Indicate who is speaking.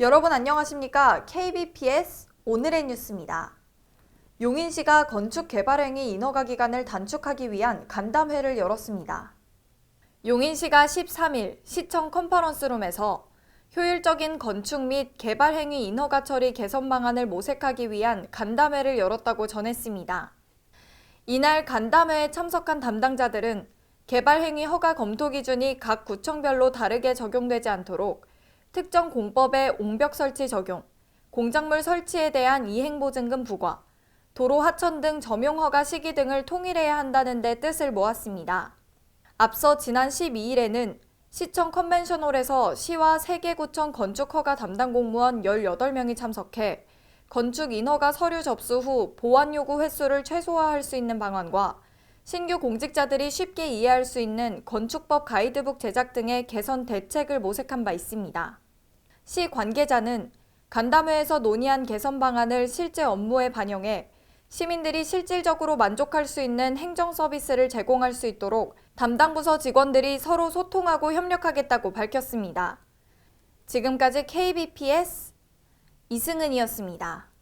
Speaker 1: 여러분 안녕하십니까? KBPS 오늘의 뉴스입니다. 용인시가 건축 개발행위 인허가 기간을 단축하기 위한 간담회를 열었습니다. 용인시가 13일 시청 컨퍼런스룸에서 효율적인 건축 및 개발행위 인허가 처리 개선 방안을 모색하기 위한 간담회를 열었다고 전했습니다. 이날 간담회에 참석한 담당자들은 개발행위 허가 검토 기준이 각 구청별로 다르게 적용되지 않도록 특정 공법의 옹벽 설치 적용, 공작물 설치에 대한 이행보증금 부과, 도로 하천 등 점용 허가 시기 등을 통일해야 한다는 데 뜻을 모았습니다. 앞서 지난 12일에는 시청 컨벤션홀에서 시와 세계구청 건축허가 담당 공무원 18명이 참석해 건축 인허가 서류 접수 후 보완 요구 횟수를 최소화할 수 있는 방안과 신규 공직자들이 쉽게 이해할 수 있는 건축법 가이드북 제작 등의 개선 대책을 모색한 바 있습니다. 시 관계자는 간담회에서 논의한 개선 방안을 실제 업무에 반영해 시민들이 실질적으로 만족할 수 있는 행정 서비스를 제공할 수 있도록 담당 부서 직원들이 서로 소통하고 협력하겠다고 밝혔습니다. 지금까지 KBPS 이승은이었습니다.